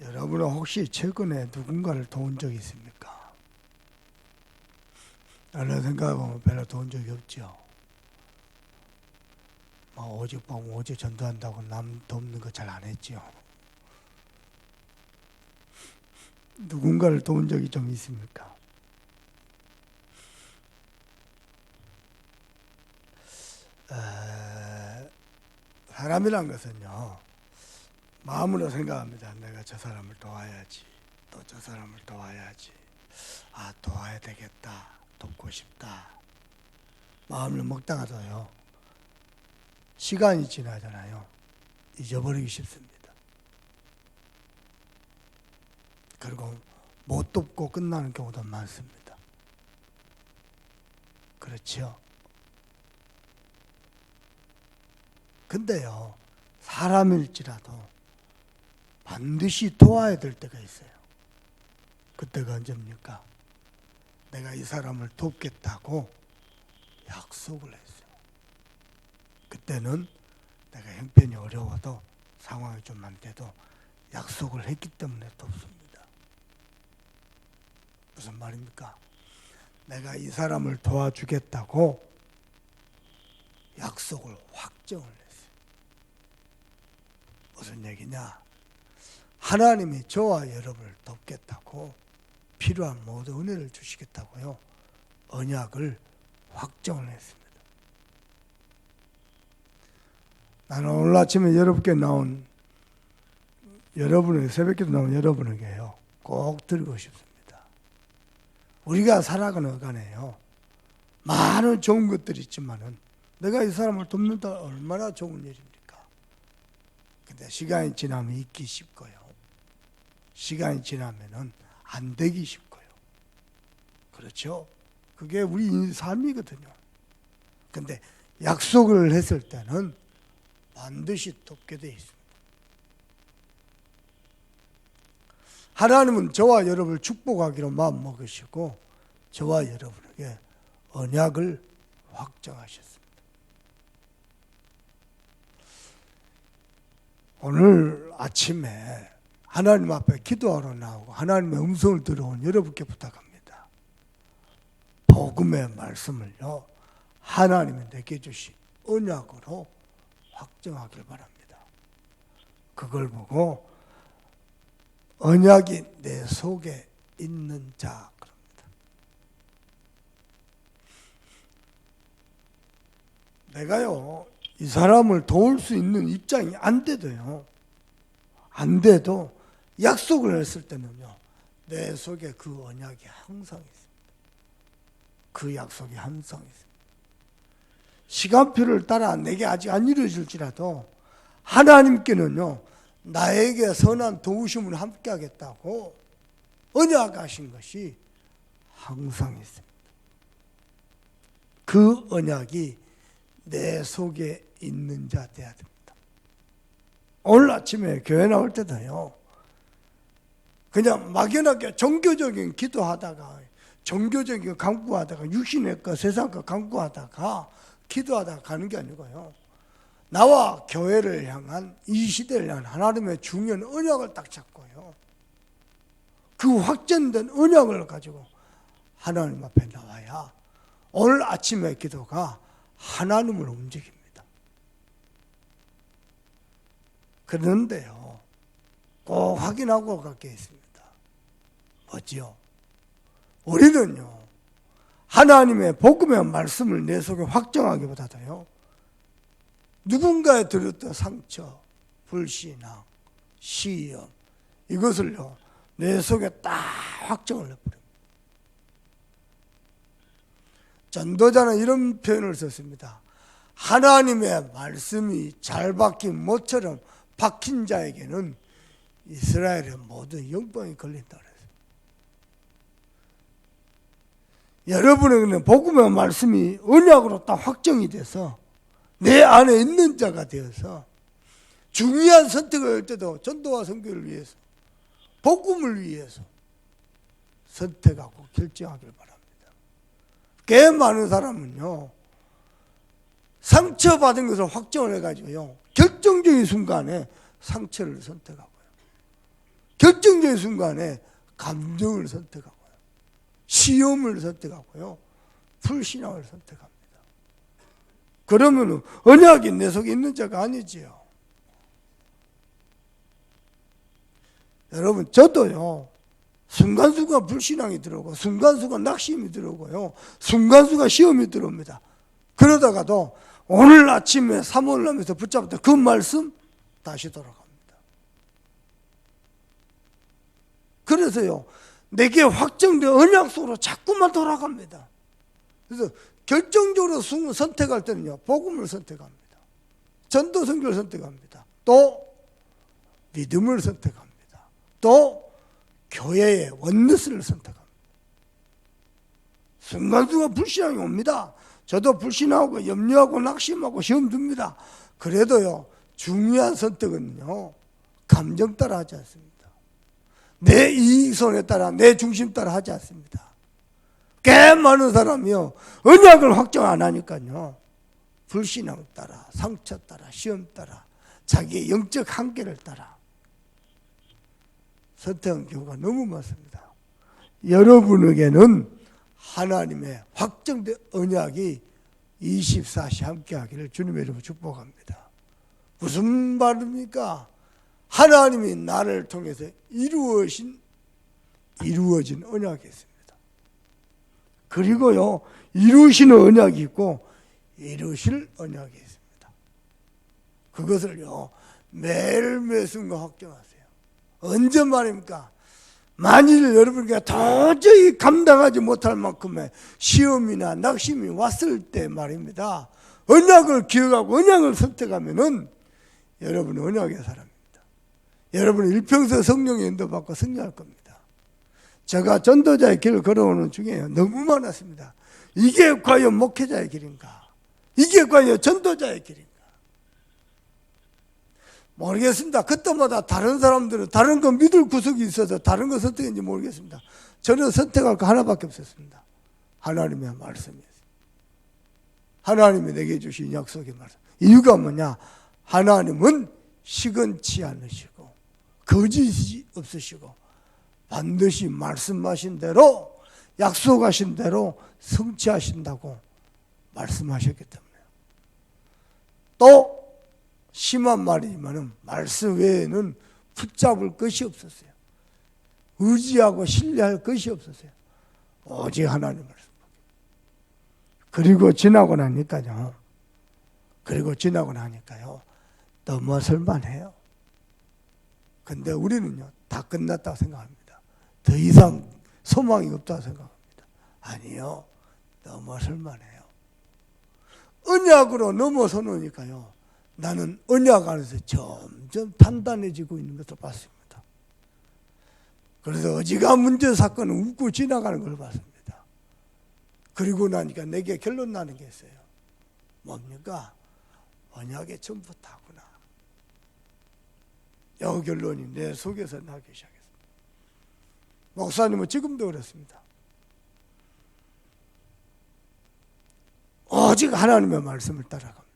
여러분은 혹시 최근에 누군가를 도운 적이 있습니까? 얼른 생각해보면 별로 도운 적이 없죠. 뭐 오직 보면 오직 전도한다고 남 돕는 거 잘 안 했죠. 누군가를 도운 적이 좀 있습니까? 에, 사람이란 것은요, 마음으로 생각합니다. 내가 저 사람을 도와야지. 또 저 사람을 도와야지. 아, 도와야 되겠다. 돕고 싶다. 마음을 먹다가도요, 시간이 지나잖아요. 잊어버리기 쉽습니다. 그리고 못 돕고 끝나는 경우도 많습니다. 그렇죠? 근데요, 사람일지라도 반드시 도와야 될 때가 있어요. 그때가 언제입니까? 내가 이 사람을 돕겠다고 약속을 했어요. 그때는 내가 형편이 어려워도 상황이 좀 안 돼도 약속을 했기 때문에 돕습니다. 무슨 말입니까? 내가 이 사람을 도와주겠다고 약속을 확정을 했어요. 무슨 얘기냐? 하나님이 저와 여러분을 돕겠다고 필요한 모든 은혜를 주시겠다고요. 언약을 확정을 했습니다. 나는 오늘 아침에 여러분께 나온 여러분의 새벽기도 나온 여러분에게요. 꼭 드리고 싶습니다. 우리가 살아가는 간에요. 많은 좋은 것들이 있지만은 내가 이 사람을 돕는다 얼마나 좋은 일입니까? 근데 시간이 지나면 잊기 쉽고요. 시간이 지나면은 안 되기 쉽고요. 그렇죠? 그게 우리 삶이거든요. 근데 약속을 했을 때는 반드시 돕게 돼 있습니다. 하나님은 저와 여러분을 축복하기로 마음 먹으시고 저와 여러분에게 언약을 확정하셨습니다. 오늘 아침에 하나님 앞에 기도하러 나오고 하나님의 음성을 들어온 여러분께 부탁합니다. 복음의 말씀을요 하나님이 내게 주신 언약으로 확정하길 바랍니다. 그걸 보고 언약이 내 속에 있는 자 그럽니다. 내가요 이 사람을 도울 수 있는 입장이 안 돼도요 안 돼도 약속을 했을 때는요 내 속에 그 언약이 항상 있습니다. 그 약속이 항상 있습니다. 시간표를 따라 내게 아직 안 이루어질지라도 하나님께는요 나에게 선한 도우심을 함께 하겠다고 언약하신 것이 항상 있습니다. 그 언약이 내 속에 있는 자 돼야 됩니다. 오늘 아침에 교회 나올 때도요. 그냥 막연하게 종교적인 기도하다가 종교적인 강구하다가 육신의 것 세상 것 강구하다가 기도하다가 가는 게 아니고요. 나와 교회를 향한 이 시대를 향한 하나님의 중요한 언약을 딱 잡고요. 그 확전된 언약을 가지고 하나님 앞에 나와야 오늘 아침의 기도가 하나님을 움직입니다. 그런데요, 꼭 확인하고 갈게 있습니다. 뭐지요? 우리는요, 하나님의 복음의 말씀을 내 속에 확정하기보다도요, 누군가에 들었던 상처, 불신앙, 시험, 이것을요, 내 속에 딱 확정을 해버립니다. 전도자는 이런 표현을 썼습니다. 하나님의 말씀이 잘 박힌 모처럼 박힌 자에게는 이스라엘의 모든 영광이 걸린다 그랬어요. 여러분에게는 복음의 말씀이 언약으로 딱 확정이 돼서 내 안에 있는 자가 되어서 중요한 선택을 할 때도 전도와 선교를 위해서 복음을 위해서 선택하고 결정하길 바랍니다. 꽤 많은 사람은요 상처받은 것을 확정을 해가지고요 결정적인 순간에 상처를 선택하고요 절규의 순간에 감정을 선택하고요. 시험을 선택하고요. 불신앙을 선택합니다. 그러면 언약이 내 속에 있는 자가 아니지요. 여러분, 저도요, 순간순간 불신앙이 들어오고, 순간순간 낙심이 들어오고요, 순간순간 시험이 들어옵니다. 그러다가도 오늘 아침에 사모하면서 붙잡았던 그 말씀 다시 돌아갑니다. 그래서요, 내게 확정된 언약 속으로 자꾸만 돌아갑니다. 그래서 결정적으로 순- 선택할 때는요, 복음을 선택합니다. 전도 성교를 선택합니다. 또 믿음을 선택합니다. 또 교회의 원너스를 선택합니다. 순간순간 불신앙이 옵니다. 저도 불신하고 염려하고 낙심하고 시험 듭니다. 그래도요, 중요한 선택은요, 감정 따라 하지 않습니다. 내 이익선에 따라, 내 중심 따라 하지 않습니다. 꽤 많은 사람이요, 언약을 확정 안 하니까요, 불신앙 따라, 상처 따라, 시험 따라, 자기의 영적 한계를 따라 선택한 경우가 너무 많습니다. 여러분에게는 하나님의 확정된 언약이 24시 함께 하기를 주님의 이름으로 축복합니다. 무슨 말입니까? 하나님이 나를 통해서 이루어진 이루어진 언약이 있습니다. 그리고요 이루시는 언약이 있고 이루실 언약이 있습니다. 그것을요 매일 매 순간 확정하세요. 언제 말입니까? 만일 여러분께 도저히 감당하지 못할 만큼의 시험이나 낙심이 왔을 때 말입니다. 언약을 기억하고 언약을 선택하면은 여러분은 언약의 사람입니다. 여러분은 일평생 성령의 인도받고 승리할 겁니다. 제가 전도자의 길을 걸어오는 중에 너무 많았습니다. 이게 과연 목회자의 길인가? 이게 과연 전도자의 길인가? 모르겠습니다. 그때마다 다른 사람들은 다른 거 믿을 구석이 있어서 다른 거 선택했는지 모르겠습니다. 저는 선택할 거 하나밖에 없었습니다. 하나님의 말씀이었습니다. 하나님이 내게 주신 약속의 말씀. 이유가 뭐냐? 하나님은 시건치 않으시고 거짓이 없으시고 반드시 말씀하신 대로 약속하신 대로 성취하신다고 말씀하셨기 때문에 또 심한 말이지만은 말씀 외에는 붙잡을 것이 없었어요. 의지하고 신뢰할 것이 없었어요. 오직 하나님 말씀. 그리고 지나고 나니까요. 그리고 지나고 나니까요. 넘어설만 해요. 근데 우리는요, 다 끝났다고 생각합니다. 더 이상 소망이 없다고 생각합니다. 아니요, 넘어설 만 해요. 언약으로 넘어서놓으니까요, 나는 언약 안에서 점점 단단해지고 있는 것을 봤습니다. 그래서 어지간한 문제 사건은 웃고 지나가는 걸 봤습니다. 그리고 나니까 내게 결론 나는 게 있어요. 뭡니까? 언약의 전부 다구나. 여 결론이 내 속에서 나기 시작했습니다. 목사님은 지금도 그렇습니다. 오직 하나님의 말씀을 따라갑니다.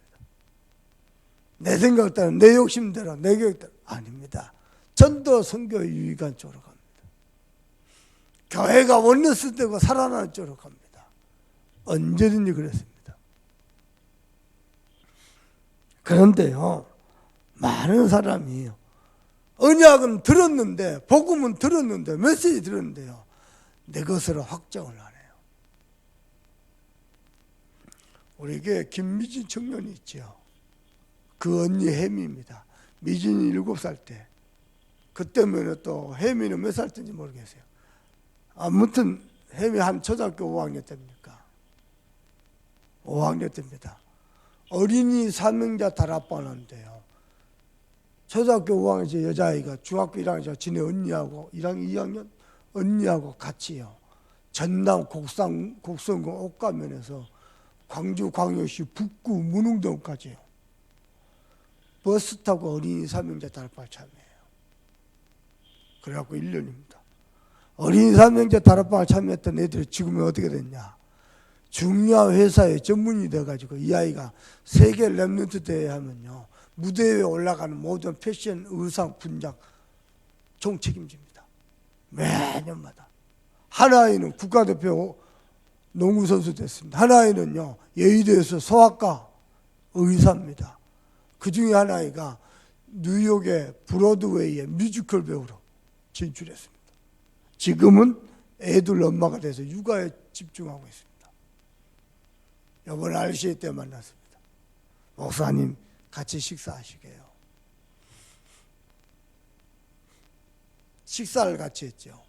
내 생각 따라, 내 욕심대로, 내 계획대로 아닙니다. 전도 선교 유익한 쪽으로 갑니다. 교회가 원너스 되고 살아나는 쪽으로 갑니다. 언제든지 그랬습니다. 그런데요, 많은 사람이 언약은 들었는데, 복음은 들었는데, 메시지 들었는데요, 내 것으로 확정을 안 해요. 우리에게 김미진 청년이 있죠. 그 언니 혜미입니다. 미진이 일곱 살 때. 그때면 또 혜미는 몇 살 때인지 모르겠어요. 아무튼 혜미 한 초등학교 5학년 때입니까? 5학년 때입니다. 어린이 사명자 다락방인데요. 초등학교 5학년 여자아이가 중학교 1학년 지네 언니하고 1학년 2학년 언니하고 같이요. 전남 곡상 곡성군 옥가면에서 광주 광역시 북구 문흥동까지요. 버스 타고 어린이 사명자 다락방 참여해요. 그래갖고 1년입니다. 어린이 사명자 다락방을 참여했던 애들이 지금은 어떻게 됐냐? 중요한 회사의 전문이 돼가지고 이 아이가 세계 랩런트 대회 하면요 무대 위에 올라가는 모든 패션, 의상, 분장 총 책임집니다. 매년마다. 하나이는 국가대표 농구선수 됐습니다. 하나이는요, 여의도에서 소아과 의사입니다. 그 중에 하나이가 뉴욕의 브로드웨이의 뮤지컬 배우로 진출했습니다. 지금은 애들 엄마가 돼서 육아에 집중하고 있습니다. 이번 RCA 때 만났습니다. 목사님 같이 식사하시게요. 식사를 같이 했죠.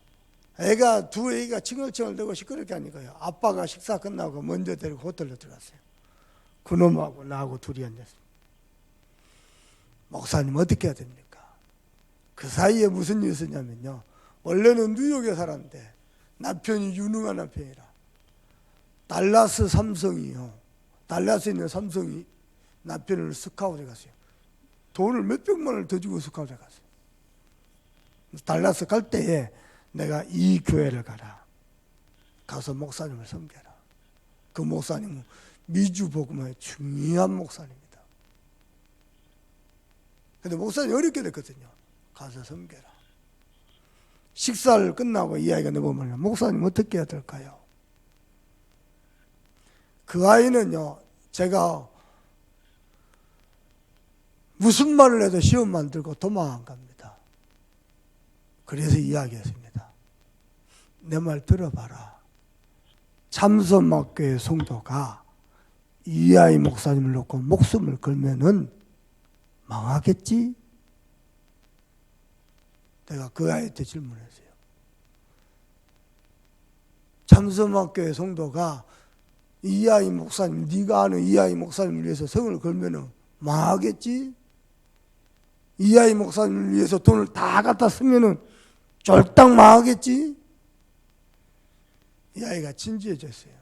애가 두 애가 칭얼칭얼대고 시끄럽게 하니까요. 아빠가 식사 끝나고 먼저 데리고 호텔로 들어갔어요. 그놈하고 나하고 둘이 앉았습니다. 목사님 어떻게 해야 됩니까? 그 사이에 무슨 일이 있었냐면요. 원래는 뉴욕에 살았는데 남편이 유능한 남편이라 달라스 삼성이요. 달라스에 있는 삼성이 남편을 스카우트해 갔어요. 돈을 몇 백만 원을 더 주고 스카우트해 갔어요. 달라스 갈 때에 내가 이 교회를 가라. 가서 목사님을 섬겨라. 그 목사님은 미주 복음의 중요한 목사님입니다. 근데 목사님 어렵게 됐거든요. 가서 섬겨라. 식사를 끝나고 이야기가 넘어오면 목사님 어떻게 해야 될까요? 그 아이는요, 제가 무슨 말을 해도 시험 만들고 도망 갑니다. 그래서 이야기했습니다. 내 말 들어봐라. 참선막교의 성도가 이 아이 목사님을 놓고 목숨을 걸면은 망하겠지? 내가 그 아이한테 질문했어요. 참선막교의 성도가 이 아이 목사님, 네가 아는 이 아이 목사님을 위해서 성을 걸면은 망하겠지? 이 아이 목사님을 위해서 돈을 다 갖다 쓰면은 쫄딱 망하겠지? 이 아이가 진지해졌어요.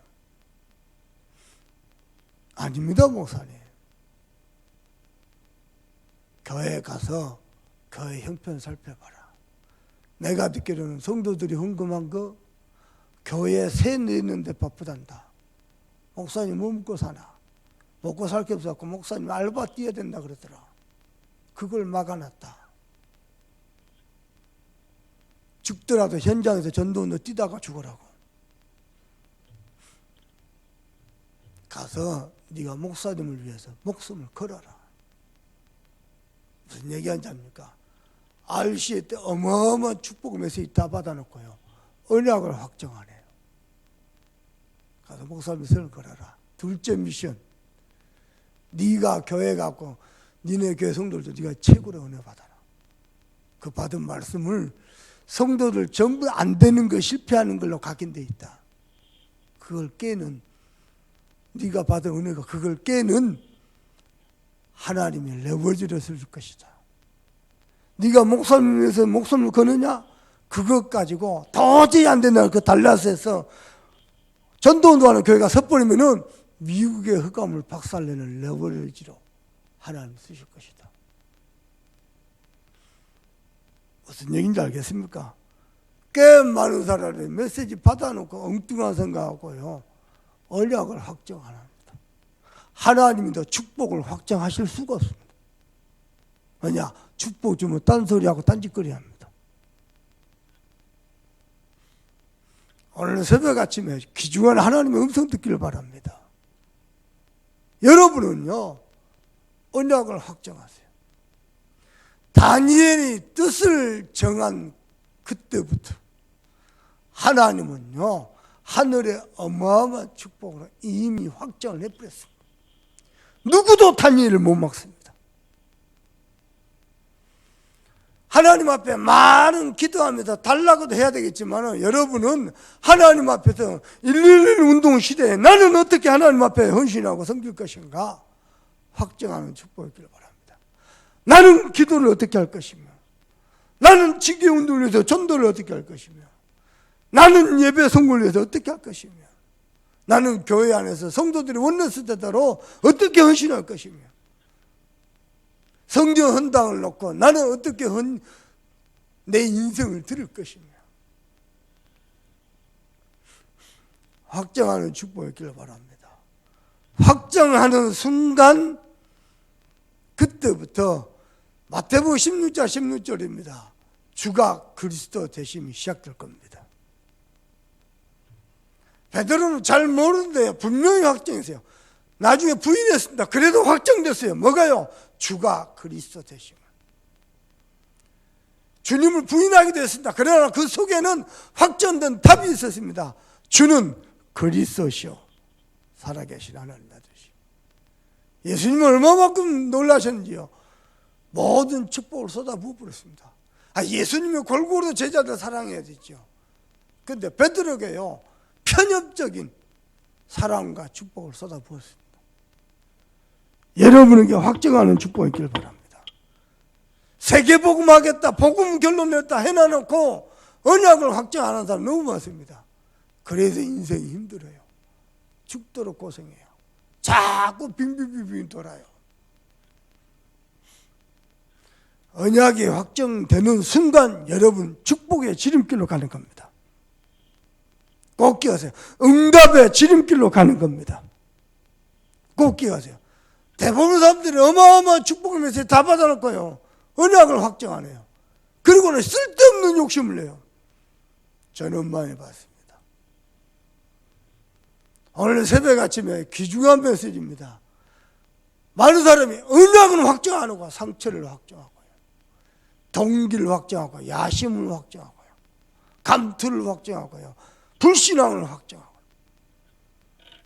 아닙니다, 목사님. 교회에 가서 교회 형편 살펴봐라. 내가 듣기로는 성도들이 헌금한 거 교회에 세 내는데 바쁘단다. 목사님 뭐 먹고 사나? 먹고 살 게 없었고 목사님 알바 뛰어야 된다 그러더라. 그걸 막아놨다. 죽더라도 현장에서 전도원도 뛰다가 죽으라고. 가서 네가 목사님을 위해서 목숨을 걸어라. 무슨 얘기하는지 압니까? RCA 때 어마어마한 축복 메시지 다 받아놓고요. 언약을 확정하네요. 가서 목사님 선을 걸어라. 둘째 미션. 네가 교회 갖고 니네 교회 성도들도 네가 최고로 은혜 받아라. 그 받은 말씀을 성도들 전부 안 되는 거 실패하는 걸로 각인돼 있다. 그걸 깨는 네가 받은 은혜가 그걸 깨는 하나님이 레버지를 쓸 것이다. 네가 목숨을 위해서 목숨을 거느냐? 그것 가지고 도저히 안 된다. 그 달라스에서 전도운동하는 교회가 섣버리면은 미국의 흑암을 박살내는 레버리지로 하나님 쓰실 것이다. 무슨 얘기인지 알겠습니까? 꽤 많은 사람이 메시지 받아놓고 엉뚱한 생각하고요. 언약을 확정 안 합니다. 하나님이 더 축복을 확정하실 수가 없습니다. 왜냐? 축복 주면 딴소리하고 딴짓거리 합니다. 오늘 새벽 아침에 귀중한 하나님의 음성 듣기를 바랍니다. 여러분은요, 언약을 확정하세요. 다니엘이 뜻을 정한 그때부터 하나님은요, 하늘의 어마어마한 축복으로 이미 확정을 해버렸습니다. 누구도 다니엘을 못 막습니다. 하나님 앞에 많은 기도하면서 달라고도 해야 되겠지만 여러분은 하나님 앞에서 111 운동 시대에 나는 어떻게 하나님 앞에 헌신하고 섬길 것인가 확정하는 축복을 기를 바랍니다. 나는 기도를 어떻게 할 것이며 나는 지기 운동을 위해서 전도를 어떻게 할 것이며 나는 예배 성공을 위해서 어떻게 할 것이며 나는 교회 안에서 성도들이 원내스 대대로 어떻게 헌신할 것이며 성전 헌당을 놓고 나는 어떻게 헌, 내 인생을 들을 것이며 확정하는 축복이기를 바랍니다. 확정하는 순간 그때부터 마태복음 16장 16절입니다. 주가 그리스도 되심이 시작될 겁니다. 베드로는 잘 모르는데요. 분명히 확정했어요. 나중에 부인했습니다. 그래도 확정됐어요. 뭐가요? 주가 그리스도 되심을. 주님을 부인하게 됐습니다. 그러나 그 속에는 확정된 답이 있었습니다. 주는 그리스도시요. 살아계신 하나님 아들이시오. 예수님은 얼마만큼 놀라셨는지요. 모든 축복을 쏟아부어 버렸습니다. 아, 예수님이 골고루 제자들 사랑해야 되죠. 근데 베드로게요. 편협적인 사랑과 축복을 쏟아부었습니다. 여러분에게 확정하는 축복이 있기를 바랍니다. 세계복음 하겠다, 복음 결론냈다 해놔놓고 언약을 확정 안 하는 사람 너무 많습니다. 그래서 인생이 힘들어요. 죽도록 고생해요. 자꾸 빙빙빙빙 돌아요. 언약이 확정되는 순간 여러분 축복의 지름길로 가는 겁니다. 꼭 기억하세요. 응답의 지름길로 가는 겁니다. 꼭 기억하세요. 대부분 사람들이 어마어마한 축복을 메시지 다 받아놓고요. 언약을 확정 안 해요. 그리고는 쓸데없는 욕심을 내요. 저는 많이 봤습니다. 오늘 새벽 아침에 귀중한 메시지입니다. 많은 사람이 언약은 확정 안 하고 상처를 확정하고요. 동기를 확정하고 야심을 확정하고요. 감투를 확정하고요. 불신앙을 확정하고.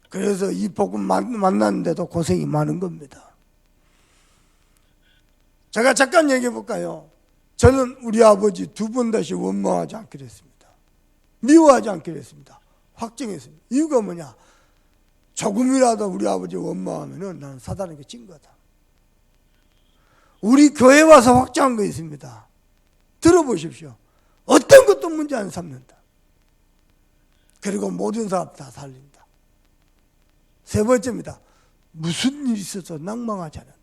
그래서 이 복음 만났는데도 고생이 많은 겁니다. 제가 잠깐 얘기해 볼까요? 저는 우리 아버지 두 번 다시 원망하지 않기로 했습니다. 미워하지 않기로 했습니다. 확정했습니다. 이유가 뭐냐? 조금이라도 우리 아버지 원망하면은 나는 사단에게 진 거다. 우리 교회 와서 확정한 거 있습니다. 들어보십시오. 어떤 것도 문제 안 삼는다. 그리고 모든 사람 다 살린다. 세 번째입니다. 무슨 일이 있어서 낭망하지 않는다.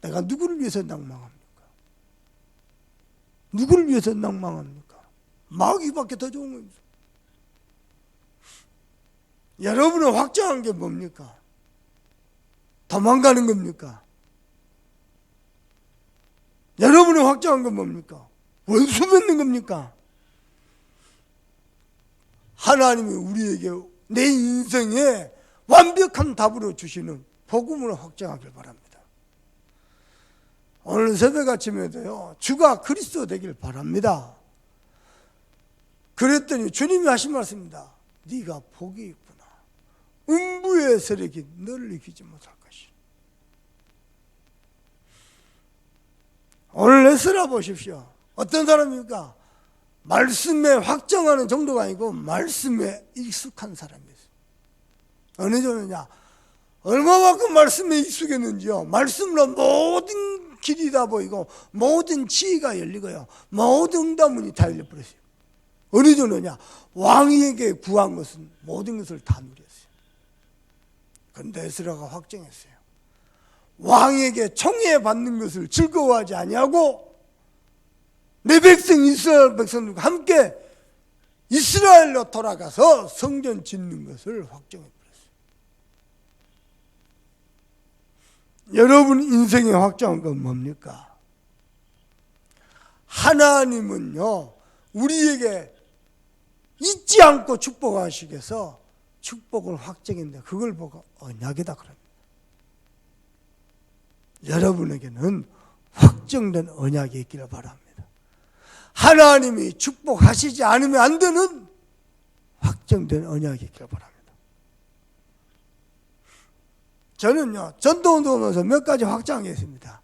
내가 누구를 위해서 낭망합니까? 누구를 위해서 낭망합니까? 마귀밖에 더 좋은 겁니다. 여러분은 확정한 게 뭡니까? 도망가는 겁니까? 여러분이 확정한 건 뭡니까? 원수 맺는 겁니까? 하나님이 우리에게 내 인생에 완벽한 답으로 주시는 복음을 확정하길 바랍니다. 오늘 새벽 아침에도요, 주가 그리스도 되길 바랍니다. 그랬더니 주님이 하신 말씀입니다. 네가 복이. 음부의 세력이 너를 이기지 못할 것이다. 오늘 레스라 보십시오. 어떤 사람입니까? 말씀에 확정하는 정도가 아니고 말씀에 익숙한 사람이었어요. 어느 정도냐? 얼마만큼 말씀에 익숙했는지요. 말씀으로 모든 길이 다 보이고 모든 지혜가 열리고요. 모든 응답문이 다 열려버렸어요. 어느 정도냐? 왕에게 구한 것은 모든 것을 다 누렸어요. 그런데 에스라가 확정했어요. 왕에게 총애 받는 것을 즐거워하지 아니하고 내 백성 이스라엘 백성들과 함께 이스라엘로 돌아가서 성전 짓는 것을 확정해 버렸어요. 여러분 인생에 확정한 건 뭡니까? 하나님은요 우리에게 잊지 않고 축복하시기 위해서 축복을 확정했는데 그걸 보고 언약이다 그럽니다. 여러분에게는 확정된 언약이 있기를 바랍니다. 하나님이 축복하시지 않으면 안 되는 확정된 언약이 있기를 바랍니다. 저는요, 전도운동하면서 몇 가지 확정했습니다.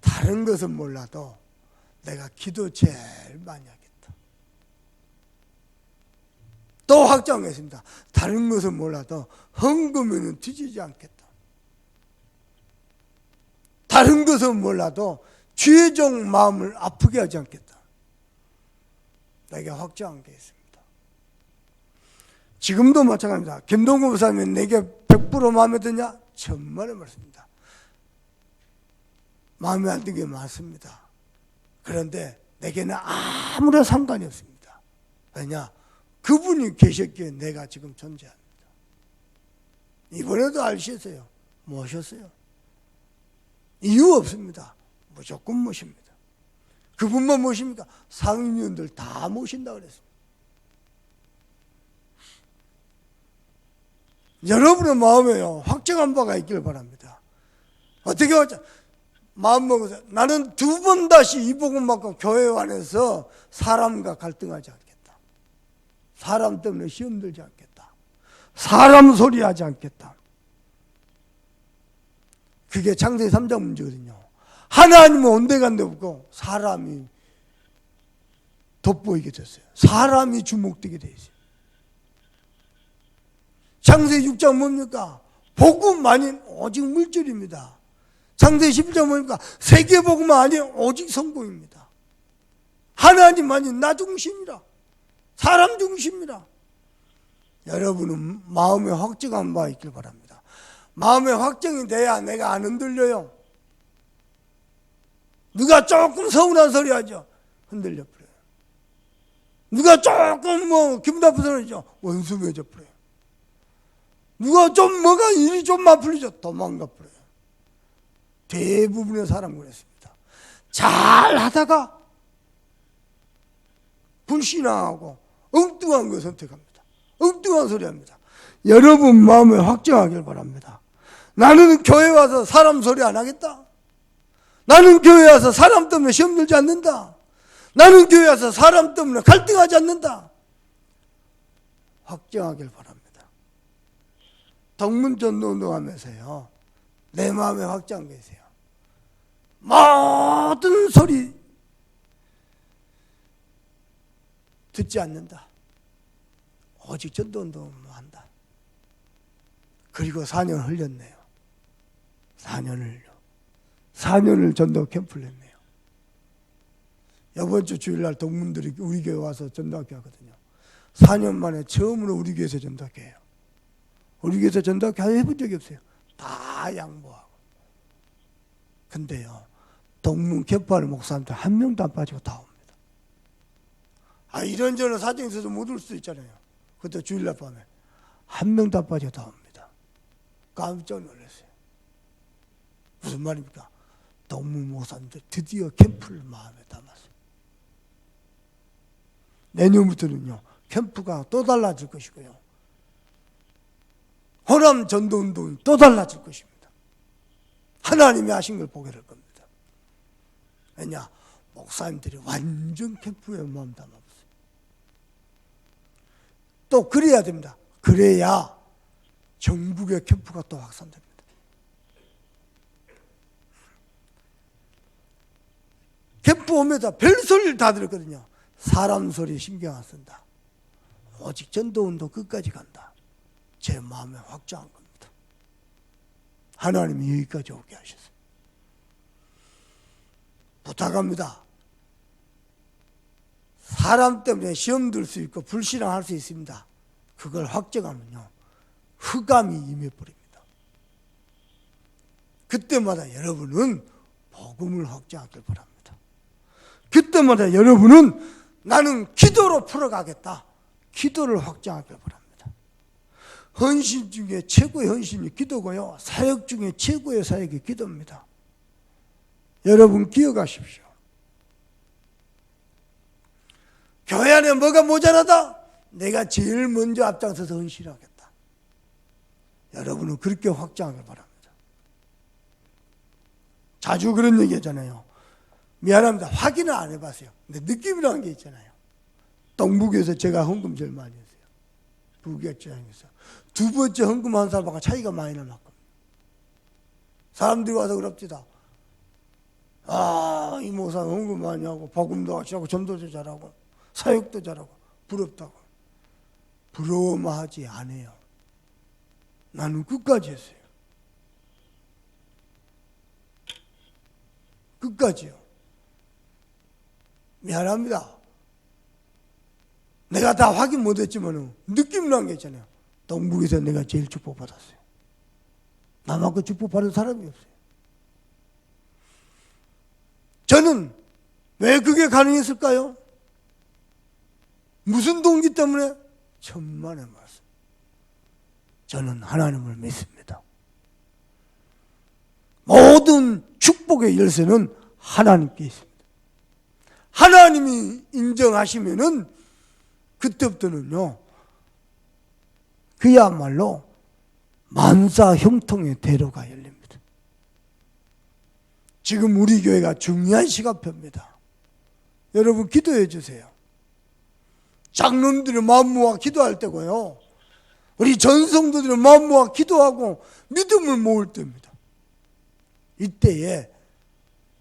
다른 것은 몰라도 내가 기도 제일 많이. 또 확정했습니다. 다른 것은 몰라도 헌금에는 뒤지지 않겠다. 다른 것은 몰라도 죄종 마음을 아프게 하지 않겠다. 내게 확정한 게 있습니다. 지금도 마찬가지입니다. 김동구 목사님 내게 100% 마음에 드냐? 정말의 말씀입니다. 마음에 안 드는 게 많습니다. 그런데 내게는 아무런 상관이 없습니다. 왜냐? 그분이 계셨기에 내가 지금 존재합니다. 이번에도 알셨어요. 모셨어요. 이유 없습니다. 무조건 모십니다. 그분만 모십니까? 상임위원들 다 모신다 그랬습니다. 여러분의 마음에요 확정한 바가 있기를 바랍니다. 어떻게 하자? 마음 먹으세요. 나는 두 번 다시 이 복음 받고 교회 안에서 사람과 갈등하지 않겠다. 사람 때문에 시험 들지 않겠다. 사람 소리 하지 않겠다. 그게 창세기 3장 문제거든요. 하나님은 온데간데 없고 사람이 돋보이게 됐어요. 사람이 주목되게 돼 있어요. 창세기 6장 뭡니까? 복음 아닌 오직 물질입니다. 창세기 11장 뭡니까? 세계 복음 아닌 오직 성공입니다. 하나님 아닌 나 중심이라. 사람 중심이라. 여러분은 마음에 확정한 바 있길 바랍니다. 마음에 확정이 돼야 내가 안 흔들려요. 누가 조금 서운한 소리 하죠. 흔들려 버려요. 누가 조금 뭐 기분 나쁜 소리 하죠. 원수해져 버려요. 누가 좀 뭐가 일이 좀만 풀리죠. 도망가 버려요. 대부분의 사람 그랬습니다. 잘 하다가 불신앙하고 엉뚱한 거 선택합니다. 엉뚱한 소리 합니다. 여러분 마음에 확정하길 바랍니다. 나는 교회 와서 사람 소리 안 하겠다. 나는 교회 와서 사람 때문에 시험 들지 않는다. 나는 교회 와서 사람 때문에 갈등하지 않는다. 확정하길 바랍니다. 동문전도 운동하면서요. 내 마음에 확정 계세요. 모든 소리 듣지 않는다. 오직 전도 운동만 한다. 그리고 4년 흘렸네요. 4년을요. 4년을 전도 캠프를 했네요. 이번 주 주일날 동문들이 우리 교회 와서 전도학교 하거든요. 4년 만에 처음으로 우리 교회에서 전도학교 해요. 우리 교회에서 전도학교 해본 적이 없어요. 다 양보하고. 근데요, 동문 캠프하는 목사한테 한 명도 안 빠지고 다. 아, 이런저런 사정이 있어서 못 올 수도 있잖아요. 그때 주일날 밤에. 한 명도 안 빠지고 다 옵니다. 깜짝 놀랐어요. 무슨 말입니까? 동문 목사님들 드디어 캠프를 마음에 담았어요. 내년부터는요, 캠프가 또 달라질 것이고요. 호남 전도 운동이 또 달라질 것입니다. 하나님이 하신 걸 보게 될 겁니다. 왜냐? 목사님들이 완전 캠프에 마음 담아봤어요. 또 그래야 됩니다. 그래야 전국의 캠프가 또 확산됩니다. 캠프 오면서 별소리를 다 들었거든요. 사람 소리 신경 안 쓴다. 오직 전도운동 끝까지 간다. 제 마음에 확정한 겁니다. 하나님이 여기까지 오게 하셨어요. 부탁합니다. 사람 때문에 시험 들 수 있고 불신앙할 수 있습니다. 그걸 확정하면요. 흑암이 임해버립니다. 그때마다 여러분은 복음을 확정하길 바랍니다. 그때마다 여러분은 나는 기도로 풀어가겠다. 기도를 확정하길 바랍니다. 헌신 중에 최고의 헌신이 기도고요. 사역 중에 최고의 사역이 기도입니다. 여러분 기억하십시오. 교회 안에 뭐가 모자라다? 내가 제일 먼저 앞장서서 헌신하겠다. 여러분은 그렇게 확정하길 바랍니다. 자주 그런 얘기 하잖아요. 미안합니다. 확인을 안 해봤어요. 근데 느낌이라는 게 있잖아요. 동북에서 제가 헌금 제일 많이 했어요. 부교장에서. 두 번째 헌금한 사람하고 차이가 많이 나왔거든요. 사람들이 와서 그럽니다. 아, 이 목사 헌금 많이 하고, 복음도 하시고, 전도도 잘하고, 사역도 잘하고, 부럽다고. 부러워만 하지 않아요. 나는 끝까지 했어요. 끝까지요. 미안합니다. 내가 다 확인 못했지만 느낌 난 게 있잖아요. 동북에서 내가 제일 축복받았어요. 나만큼 축복받은 사람이 없어요. 저는 왜 그게 가능했을까요? 무슨 동기 때문에? 천만의 말씀. 저는 하나님을 믿습니다. 모든 축복의 열쇠는 하나님께 있습니다. 하나님이 인정하시면은 그때부터는요 그야말로 만사 형통의 대로가 열립니다. 지금 우리 교회가 중요한 시간표입니다. 여러분 기도해 주세요. 장로님들이 마음 모아 기도할 때고요. 우리 전성도들이 마음 모아 기도하고 믿음을 모을 때입니다. 이때에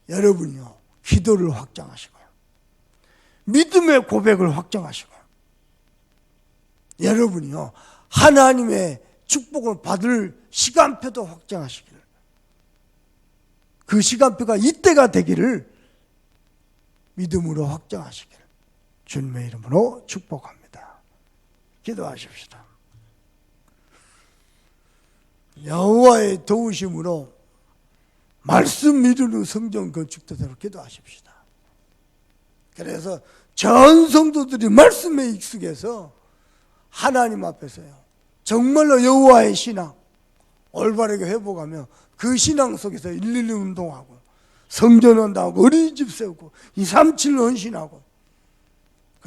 여러분이요 기도를 확장하시고요. 믿음의 고백을 확장하시고요. 여러분이요 하나님의 축복을 받을 시간표도 확장하시기를 그 시간표가 이때가 되기를 믿음으로 확장하시기를 주님의 이름으로 축복합니다. 기도하십시다. 여호와의 도우심으로 말씀 이루는 성전 건축도대로 기도하십시다. 그래서 전 성도들이 말씀에 익숙해서 하나님 앞에서요. 정말로 여호와의 신앙 올바르게 회복하며 그 신앙 속에서 112 운동하고 성전 원다하고 어린이집 세우고 237 헌신하고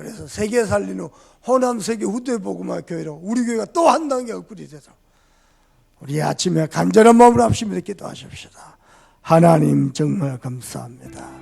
그래서 세계 살리는 호남 세계 후대 복음화 교회로 우리 교회가 또 한 단계 업그레이드 돼서 우리 아침에 간절한 마음으로 합심해서 기도하십시다. 하나님 정말 감사합니다.